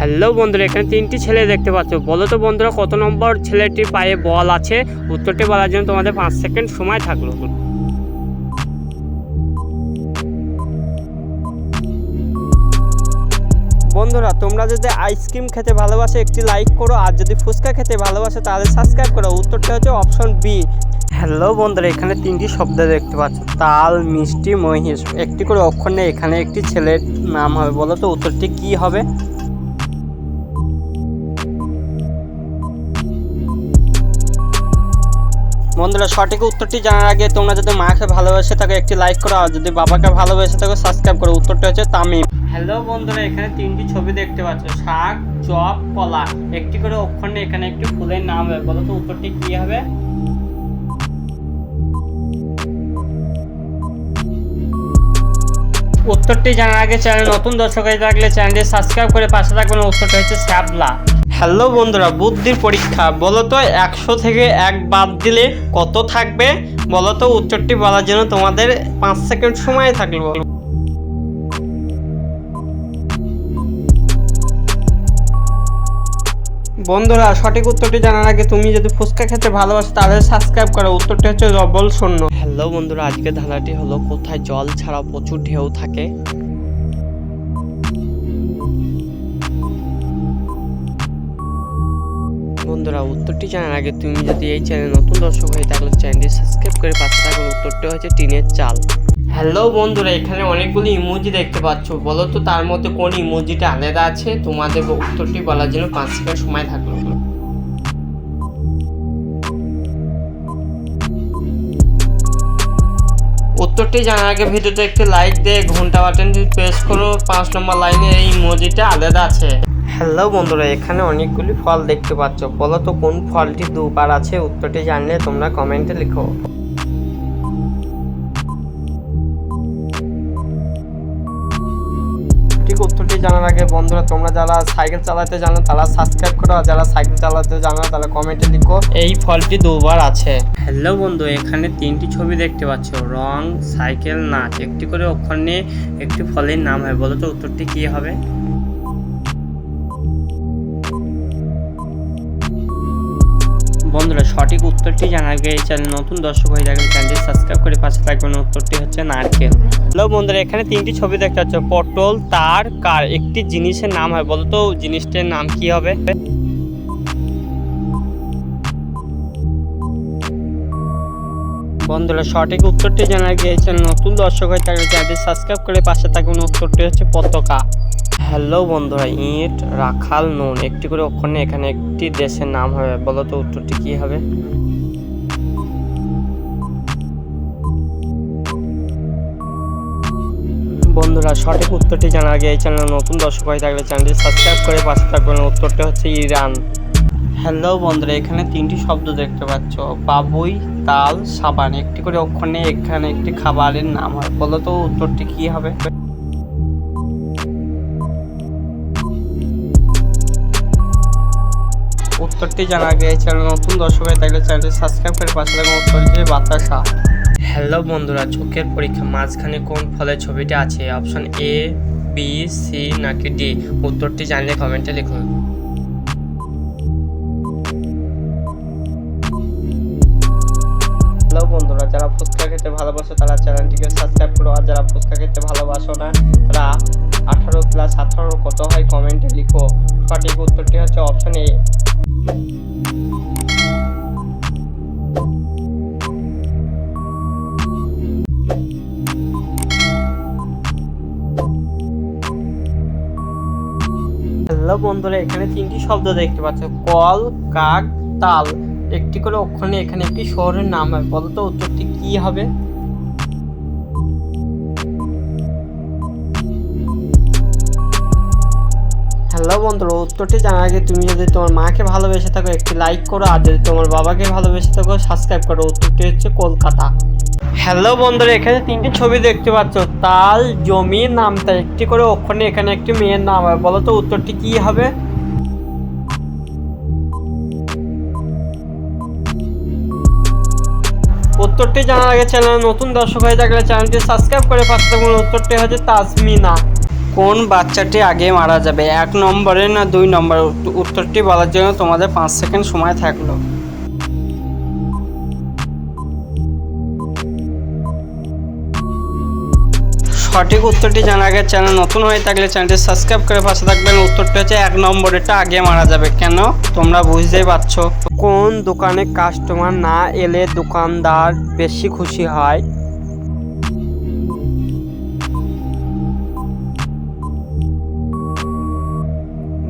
Hello বন্ধুরা, এখানে তিনটি ছেলে দেখতে পাচ্ছ। বলো তো বন্ধুরা, কত নম্বর ছেলেটির পায়ে বল আছে? উত্তরটি বলার জন্য তোমাদের পাঁচ সেকেন্ড সময় থাকল। বন্ধুরা, তোমরা যদি আইসক্রিম খেতে ভালোবাসো, একটি লাইক করো, আর যদি ফুচকা খেতে ভালোবাসো, তাহলে সাবস্ক্রাইব করো। উত্তরটা হচ্ছে অপশন বি। হ্যালো বন্ধুরা, এখানে তিনটি শব্দ দেখতে পাচ্ছ। তাল, মিষ্টি, মহিষ। একটি করে অক্ষর নেই, এখানে একটি ছেলের নাম হবে। বলো তো উত্তরটি কি হবে? বন্ধুরা, সঠিক উত্তরটি জানার আগে তোমরা যদি মাকে ভালোবেসে থাকো, একটি লাইক করো, আর যদি বাবাকে ভালোবেসে থাকো সাবস্ক্রাইব করো। উত্তরটি হচ্ছে তামিম। হ্যালো বন্ধুরা, এখানে তিনটি ছবি দেখতে পাচ্ছ। শাক, চপ, কলা। একটি করে অক্ষর এখানে একটি ফুলের নাম হবে। বলো তো উত্তরটি কি হবে? উত্তরটি জানার আগে চ্যানেল নতুন দর্শক হয়ে থাকলে চ্যানেলটি সাবস্ক্রাইব করে পাশে থাকবেন। উত্তরটা হচ্ছে শ্যাবলা। হ্যালো বন্ধুরা, বুদ্ধির পরীক্ষা। বলতো একশো থেকে এক বাদ দিলে কত থাকবে? বলতো উত্তরটি বলার জন্য তোমাদের পাঁচ সেকেন্ড সময় থাকল। বন্ধুরা, সঠিক উত্তরটি জানার আগে তুমি যদি ফুচকা খেতে ভালোবাসো, তাহলে সাবস্ক্রাইব করো। উত্তরটি হচ্ছে ডবল শূন্য। হ্যালো বন্ধুরা আজকে ধাঁধাটি হলো, কোথায় জল ছাড়া প্রচুর ঢেউ থাকে? বন্ধুরা, উত্তরটি জানার আগে তুমি যদি এই চ্যানেল নতুন দর্শক হয়ে তাহলে চ্যানেলটি সাবস্ক্রাইব করে পাশে থাকুন উত্তরটি হচ্ছে টিনের চাল। হ্যালো বন্ধুরা, এখানে অনেকগুলি ইমোজি দেখতে পাচ্ছ। বলো তো, তার মধ্যে কোন ইমোজিটা আলাদা আছে? তোমাদের উত্তরটি বলার জন্য পাঁচ সেকেন্ড সময় থাকল। উত্তরটি জানার আগে ভিডিওতে একটি লাইক দিয়ে ঘণ্টা বাটনটি প্রেস করো। পাঁচ নম্বর লাইনে এই ইমোজিটা আলাদা আছে। হ্যালো বন্ধুরা, এখানে অনেকগুলি ফল দেখতে পাচ্ছ। বলো তো, কোন ফলটি দুবার আছে? উত্তরটি জানলে তোমরা কমেন্টে লিখো। ঠিক উত্তরটি জানার আগে বন্ধুরা, তোমরা যারা সাইকেল চালাতে জানো, তারা সাবস্ক্রাইব করো। আর যারা সাইকেল চালাতে জানো, তারা কমেন্টে লিখো এই ফলটি দুবার আছে। হ্যালো বন্ধু, এখানে তিনটি ছবি দেখতে পাচ্ছ। রং, সাইকেল, নাচ। একটি করে নিয়ে একটি ফলের নাম হয়। বলো তো, উত্তরটি কি হবে? সঠিক উত্তরটি জানার আগে চ্যানেল নতুন দর্শক হয়ে থাকলে চ্যানেলটি সাবস্ক্রাইব করে পাশে থাকবেন। উত্তরটি হচ্ছে নারকেল। হ্যালো বন্ধুরা, এখানে তিনটি ছবি দেখতে পাচ্ছ। পটল, তার, কার? একটি জিনিসের নাম হয়। বলো তো, জিনিসটার নাম কি হবে? বন্ধুরা, সঠিক উত্তরটি এই চ্যানেল নতুন দর্শক হয়ে থাকলে চ্যানেলটি সাবস্ক্রাইব করে পাশে থাকবেন। উত্তরটি হচ্ছে পতাকা। হ্যালো বন্ধুরা, ইট রাখাল নুন। একটি করে নিয়ে এখানে একটি দেশের নাম হবে। বলো তো উত্তরটি কি হবে? বন্ধুরা, সঠিক উত্তরটি জানার আগে এই চ্যানেল নতুন দর্শক হয়ে থাকলে চ্যানেলটি সাবস্ক্রাইব করে পাশে থাকবেন। উত্তরটি হচ্ছে ইরান। হ্যালো বন্ধুরা, এখানে তিনটি শব্দ দেখতে পাচ্ছ। বাবুই, তাল, সাবান। একটি করে অক্ষর এখানে একটি খাবারের নাম হয়। বলো তো উত্তরটি কি হবে? উত্তরটি জানা চ্যানেল নতুন দর্শক হয়ে থাকলে চ্যানেলটি সাবস্ক্রাইব করে পাশে থাকুন উত্তরটি বাতাসা। হ্যালো বন্ধুরা চোখের পরীক্ষা মাঝখানে কোন ফলের ছবিটা আছে? অপশন এ বি সি নাকি ডি উত্তরটি জানলে কমেন্টে লিখুন। হ্যালো বন্ধুরা যারা ফুচকা খেতে ভালোবাসো তারা চ্যানেলটিকে সাবস্ক্রাইব করো। আর যারা ফুচকা খেতে ভালোবাসো না তারা আঠারো প্লাস আঠারো কত হয় কমেন্টে লিখো। সঠিক উত্তরটি হচ্ছে অপশন এ হ্যালো বন্ধুরা, এখানে তিনটি শব্দ দেখতে পাচ্ছ। কল, কাক, তাল। একটি করে নিয়ে এখানে একটি শহরের নাম হয়। বলো তো উত্তরটি কি হবে? হ্যালো বন্ধুরা, উত্তরটি জানার আগে তুমি যদি তোমার মাকে ভালোবেসে থাকো, একটি লাইক করো, আর যদি তোমার বাবাকে ভালোবেসে থাকো সাবস্ক্রাইব করো। উত্তরটি হচ্ছে কলকাতা। হ্যালো বন্ধুরা, এখানে তিনটি ছবি দেখতে পাচ্ছ। তাল জমি নামতা একটি করে ওখানে এখানে একটি মেয়ের নাম হয়। বলো তো উত্তরটি কি হবে? উত্তরটি জানার আগে চ্যানেল নতুন দর্শক হয়ে থাকলে চ্যানেলটি সাবস্ক্রাইব করে পাশে উত্তরটি হচ্ছে তাসমিনা কোন বাচ্চাটি আগে মারা যাবে? এক নম্বরে না দুই নম্বরে? উত্তরটি বলার জন্য তোমাদের পাঁচ সেকেন্ড সময় থাকল। সঠিক উত্তরটি জানা আগে চ্যানেল নতুন হয়ে থাকলে চ্যানেলটি সাবস্ক্রাইব করে পাশে থাকবেন। উত্তরটি হচ্ছে এক নম্বরেরটা আগে মারা যাবে। কেন? তোমরা বুঝতেই পারছ। কোন দোকানে কাস্টমার না এলে দোকানদার বেশি খুশি হয়?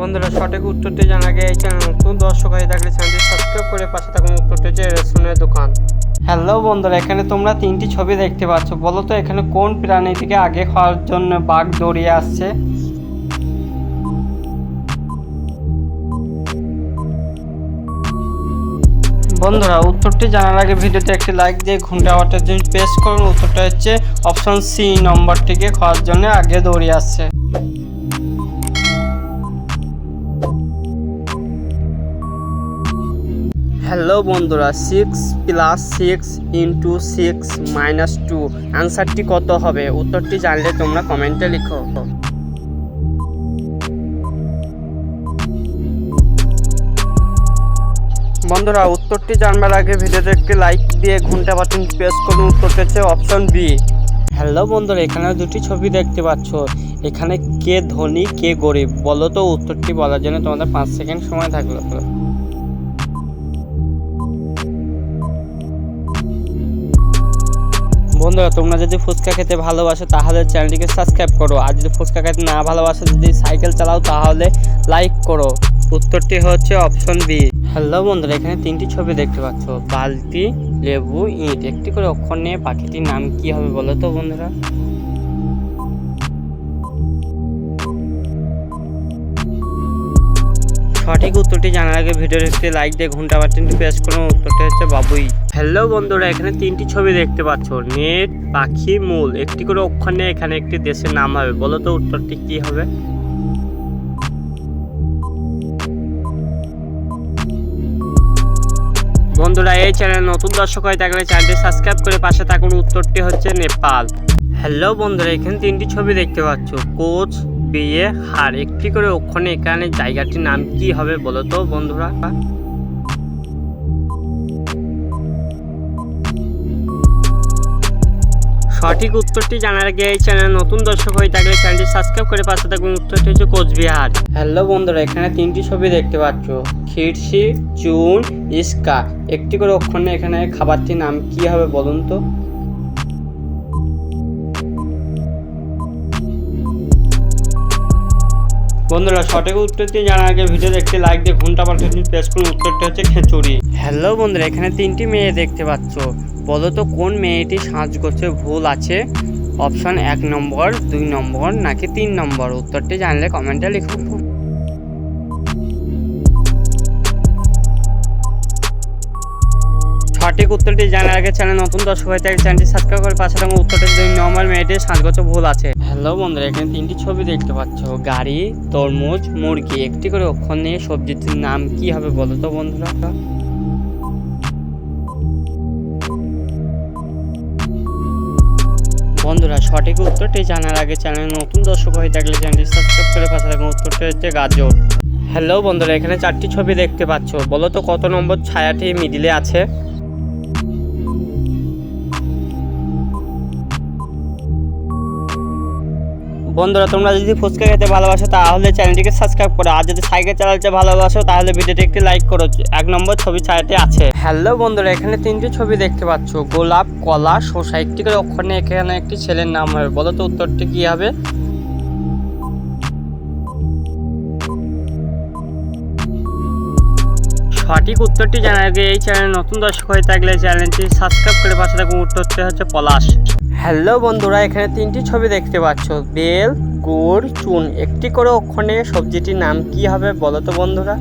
বন্ধুরা, সঠিক উত্তরটি জানা গিয়ে এই চ্যানেল নতুন দর্শক হয়ে থাকলে চ্যানেলটি সাবস্ক্রাইব করে পাশে থাকুন উত্তরটি হচ্ছে রেশনের দোকান। হ্যালো বন্ধুরা, এখানে তোমরা তিনটি ছবি দেখতে পাচ্ছ। বলো তো, এখানে কোন প্রাণীটিকে আগে খাওয়ার জন্য বাঘ দৌড়িয়ে আসছে? বন্ধুরা, উত্তরটি জানার আগে ভিডিওতে একটি লাইক দিয়ে ঘণ্টা বাটার জন্য প্রেস করুন। উত্তরটা হচ্ছে অপশন সি নম্বরটিকে খাওয়ার জন্য আগে দৌড়িয়ে আসছে। হ্যালো বন্ধুরা six plus six into six minus two অ্যান্সারটি কত হবে? উত্তরটি জানলে তোমরা কমেন্টে লিখো। বন্ধুরা, উত্তরটি জানবার আগে ভিডিওতে একটি লাইক দিয়ে ঘণ্টা বাটন প্রেস করুন। উত্তরটি হচ্ছে অপশন বি হ্যালো বন্ধুরা, এখানে দুটি ছবি দেখতে পাচ্ছ। এখানে কে ধনী, কে গরিব, বলো তো উত্তরটি বলার জন্য তোমাদের পাঁচ সেকেন্ড সময় থাকল। বন্ধুরা, তোমরা যদি ফুচকা খেতে ভালোবাসো, তাহলে চ্যানেলটিকে সাবস্ক্রাইব করো। আর যদি ফুচকা খেতে না ভালোবাসো, যদি সাইকেল চালাও, তাহলে লাইক করো। উত্তরটি হচ্ছে অপশন বি। হ্যালো বন্ধুরা, এখানে তিনটি ছবি দেখতে পাচ্ছ। বালতি, লেবু, ইট। একটি করে অক্ষর নিয়ে পাখিটির নাম কি হবে বলো তো বন্ধুরা? সঠিক উত্তরটি জানার আগে ভিডিওর একটি লাইক দিয়ে ঘণ্টা বাটনটি প্রেস করুন। উত্তরটি হচ্ছে বাবুই। হ্যালো বন্ধুরা, এখানে তিনটি ছবি দেখতে পাচ্ছ। নেট, পাখি, মূল। একটি করে নিয়ে এখানে একটি দেশের নাম হবে। বলো তো উত্তরটি কি হবে? বন্ধুরা, এই চ্যানেল নতুন দর্শক হয়ে থাকলে চ্যানেলটি সাবস্ক্রাইব করে পাশে থাকুন। উত্তরটি হচ্ছে নেপাল। হ্যালো বন্ধুরা, এখানে তিনটি ছবি দেখতে পাচ্ছ। কোচ, বিয়ে, হার। একটি করে ওখানে এখানে জায়গাটির নাম কি হবে বলো তো বন্ধুরা? সঠিক উত্তরটি জানার আগে এই চ্যানেল নতুন দর্শক হয়ে থাকলে চ্যানেলটি সাবস্ক্রাইব করে পাশে থাকুন। উত্তরটি হচ্ছে কোচবিহার। হ্যালো বন্ধুরা, এখানে তিনটি ছবি দেখতে পাচ্ছ। খিরসি চুন, ইস্কা। একটি করে অক্ষরে এখানে খাবারটির নাম কি হবে বলুন তো? বন্ধুরা, সঠিক উত্তরটি জানার আগে ভিডিও দেখতে লাইক দিয়ে ঘণ্টা পাল্টে প্রেস করুন উত্তরটি হচ্ছে খিচুড়ি। হ্যালো বন্ধুরা, এখানে তিনটি মেয়ে দেখতে পাচ্ছ। বলো তো কোন মেয়েটি সাজগোছে ভুল আছে? অপশন এক নম্বর, দুই নম্বর, নাকি তিন নম্বর? উত্তরটি জানলে কমেন্টে লিখুন। সঠিক উত্তরটি জানার আগে চ্যানেল নতুন দর্শক হয়ে থাকে চ্যানেলটি সাবস্ক্রাইব করে পাশে থাকুন উত্তরটি দুই নম্বর মেয়েটির সাজগোছে ভুল আছে। হ্যালো বন্ধুরা, এখানে তিনটি ছবি দেখতে পাচ্ছ। গাড়ি, তরমুজ, মুরগি। একটি করে অক্ষর নিয়ে সবজিটির নাম কি হবে বলো তো বন্ধুরা? বন্ধুরা, সঠিক উত্তরটি জানার আগে চ্যানেল নতুন দর্শক হয়ে থাকলে চ্যানেলটি সাবস্ক্রাইব করে পাশে থাকুন উত্তরটি হচ্ছে গাজর। হ্যালো বন্ধুরা, এখানে চারটি ছবি দেখতে পাচ্ছ। বলো তো কত নম্বর ছায়াটি মিডিলে আছে? বন্ধুরা, তোমরা যদি ফুচকা খেতে ভালোবাসো, তাহলে চ্যানেলটিকে সাবস্ক্রাইব করো। আর যদি সাইকেল চালাতে ভালোবাসো, তাহলে ভিডিওটি একটি লাইক করো। এক নম্বর ছবি ছায়াতে আছে। হ্যালো বন্ধুরা, এখানে তিনটি ছবি দেখতে পাচ্ছ। গোলাপ, কলা, শসা। একটি করে নিয়ে এখানে একটি ছেলের নাম হবে। বলো তো উত্তরটি কি হবে? সঠিক উত্তরটি জানার আগে এই চ্যানেল নতুন দর্শক হয়ে থাকলে চ্যানেলটি সাবস্ক্রাইব করে পাশে থাকুন। উত্তরটি হচ্ছে পলাশ। হ্যালো বন্ধুরা, এখানে তিনটি ছবি দেখতে পাচ্ছ। বেল, গুড়, চুন। একটি করে ওখানে সবজিটির নাম কি হবে বলো তো বন্ধুরা?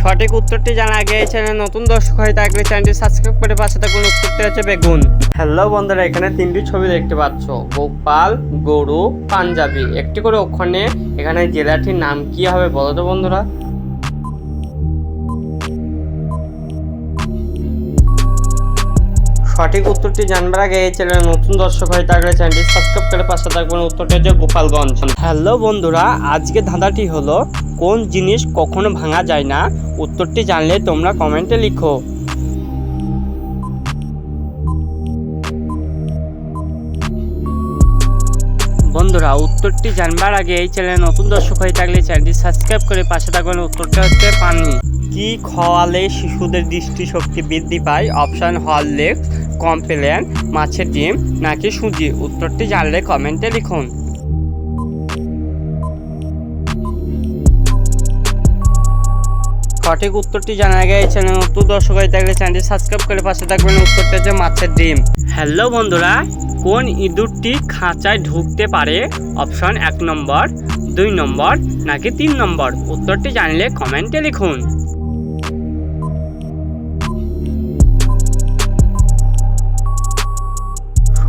সঠিক উত্তরটি জানা আগে এই নতুন দর্শক হয়ে থাকলে চ্যানেলটি সাবস্ক্রাইব করে পাশে থাকুন। উত্তরটি হচ্ছে বেগুন। হ্যালো বন্ধুরা, এখানে তিনটি ছবি দেখতে পাচ্ছ। গোপাল গরু, পাঞ্জাবি। একটি করে ওখানে এখানে জেলাটির নাম কি হবে বলো তো বন্ধুরা? সঠিক উত্তরটি জানবার আগে এই চ্যানেলে নতুন দর্শক হয়ে থাকলে চ্যানেলটি সাবস্ক্রাইব করে পাশে থাকবেন। উত্তরটি হচ্ছে গোপালগঞ্জ। হ্যালো বন্ধুরা, আজকে ধাঁধাটি হলো, কোন জিনিস কখনো ভাঙা যায় না? উত্তরটি জানলে তোমরা কমেন্টে লিখো। বন্ধুরা, উত্তরটি জানবার আগে এই চ্যানেলে নতুন দর্শক হয়ে থাকলে চ্যানেলটি সাবস্ক্রাইব করে পাশে থাকবেন। উত্তরটা হচ্ছে পানি। কি খাওয়ালে শিশুদের দৃষ্টিশক্তি বৃদ্ধি পায়? অপশন হরলিক্স কমপ্লেন, মাছের ডিম নাকি সুজি? উত্তরটি জানলে কমেন্টে লিখুন। সঠিক উত্তরটি জানা গেছে নতুন দর্শক হয়ে থাকলে চ্যানেলটি সাবস্ক্রাইব করে পাশে থাকবেন। উত্তরটা হচ্ছে মাছের ডিম। হ্যালো বন্ধুরা, কোন ইঁদুরটি খাঁচায় ঢুকতে পারে? অপশন এক নম্বর, দুই নম্বর, নাকি তিন নম্বর? উত্তরটি জানলে কমেন্টে লিখুন।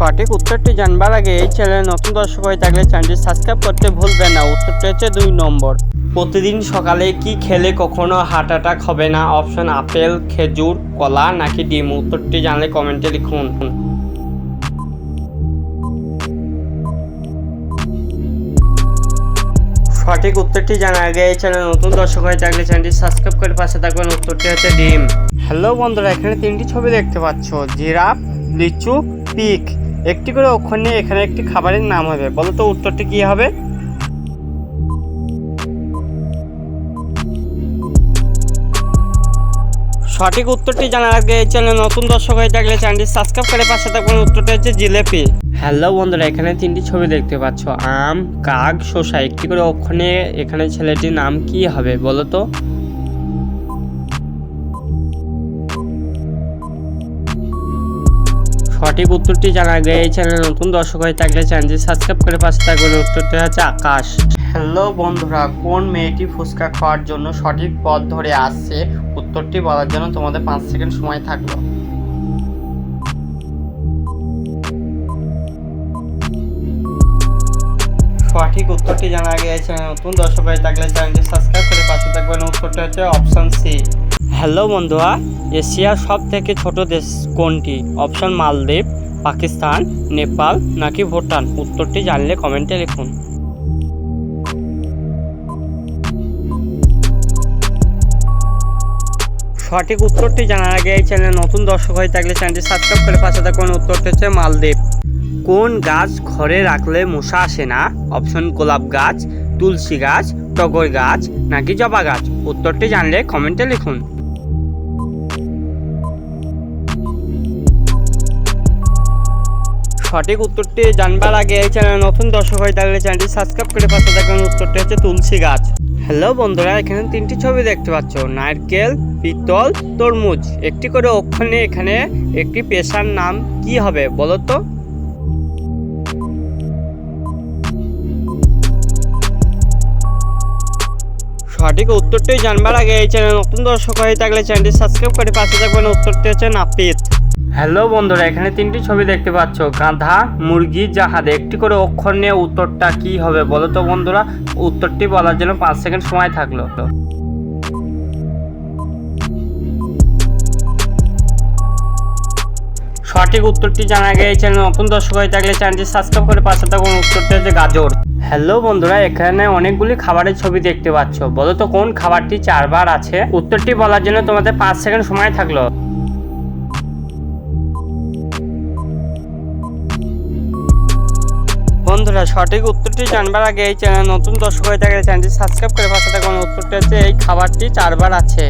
সঠিক উত্তরটি জানবার আগে এই চ্যানেলে নতুন দর্শক হয়ে থাকলে চ্যানেলটি সাবস্ক্রাইব করতে ভুলবেন না। উত্তরটি হচ্ছে দুই নম্বর। প্রতিদিন সকালে কি খেলে কখনো হার্ট অ্যাটাক হবে না? অপশন আপেল, খেজুর, কলা নাকি ডিম? উত্তরটি জানলে কমেন্টে লিখুন। সঠিক উত্তরটি জানার আগে এই চ্যানেল নতুন দর্শক হয়ে থাকলে চ্যানেলটি সাবস্ক্রাইব করে পাশে থাকবেন। উত্তরটি হচ্ছে ডিম। হ্যালো বন্ধুরা, এখানে তিনটি ছবি দেখতে পাচ্ছ। জিরাফ, লিচু, পিক। একটি করে অক্ষর নিয়ে এখানে একটি খাবারের নাম হবে। বলো তো উত্তরটি কি হবে? সঠিক উত্তরটি জানার আগে এই চ্যানেল নতুন দর্শক হয়ে থাকলে চ্যানেলটি সাবস্ক্রাইব করে পাশে থাকবেন উত্তরটি হচ্ছে জিলেপি। হ্যালো বন্ধুরা, এখানে তিনটি ছবি দেখতে পাচ্ছ। আম, কাক, শসা, একটি করে অক্ষর এখানে ছেলেটির নাম কি হবে বলো তো? সঠিক উত্তরটি জানা এই চ্যানেল নতুন দর্শক হয়ে থাকলে চ্যানেলটি সাবস্ক্রাইব করে পাশে থাকবেন উত্তরটি হচ্ছে আকাশ। হ্যালো বন্ধুরা, কোন মেয়েটি ফুচকা খাওয়ার জন্য সঠিক পথ ধরে আসছে? উত্তরটি বলার জন্য তোমাদের পাঁচ সেকেন্ড সময় থাকল। সঠিক উত্তরটি জানা গিয়েছে নতুন দর্শক হয়ে থাকলে চ্যানেলটি সাবস্ক্রাইব করে পাশে থাকবেন। উত্তরটি হচ্ছে অপশন সি। হ্যালো বন্ধুরা, এশিয়ার সব থেকে ছোট দেশ কোনটি? অপশন মালদ্বীপ, পাকিস্তান, নেপাল নাকি ভুটান? উত্তরটি জানলে কমেন্টে লিখুন। সঠিক উত্তরটি জানার আগে এই চ্যানেলে নতুন দর্শক হয়ে থাকলে চ্যানেলটি সাবস্ক্রাইব করে পাশে থাকুন উত্তরটি হচ্ছে মালদ্বীপ। কোন গাছ ঘরে রাখলে মশা আসে না? অপশন গোলাপ গাছ, তুলসী গাছ, টগর গাছ নাকি জবা গাছ? উত্তরটি জানলে কমেন্টে লিখুন। সঠিক উত্তরটি জানবার আগে এই চ্যানেল নতুন দর্শক হয়ে থাকলে চ্যানেলটি সাবস্ক্রাইব করে পাশে থাকুন উত্তরটি হচ্ছে তুলসী গাছ। হ্যালো বন্ধুরা, এখানে তিনটি ছবি দেখতে পাচ্ছ। নারকেল, পিতল, তরমুজ। একটি করে অক্ষর এখানে একটি পেশার নাম কি হবে বলো তো? সঠিক উত্তরটি জানবার আগে এই চ্যানেল নতুন দর্শক হয়ে থাকলে চ্যানেলটি সাবস্ক্রাইব করে পাশে থাকবেন। উত্তরটি হচ্ছে নাপিত। হ্যালো বন্ধুরা, এখানে তিনটি ছবি দেখতে পাচ্ছ। গাধা, মুরগি জাহাজ একটি করে অক্ষর নিয়ে উত্তরটা কি হবে বলো তো বন্ধুরা? উত্তরটি বলার জন্য পাঁচ সেকেন্ড সময় থাকল। সঠিক উত্তরটি জানা গিয়েছে। নতুন দর্শক হয়ে থাকলে চ্যানেলটি সাবস্ক্রাইব করে পাশে থাকুন উত্তরটি হচ্ছে গাজর। হ্যালো বন্ধুরা, এখানে অনেকগুলি খাবারের ছবি দেখতে পাচ্ছ। বলো তো কোন খাবারটি চারবার আছে? উত্তরটি বলার জন্য তোমাদের পাঁচ সেকেন্ড সময় থাকল। বন্ধুরা, সঠিক উত্তরটি জানবার আগে এই চ্যানেল নতুন দর্শক হয়ে থাকলে চ্যানেলটি সাবস্ক্রাইব করে পাশে থাকুন উত্তরটি হচ্ছে, এই খাবারটি চারবার আছে।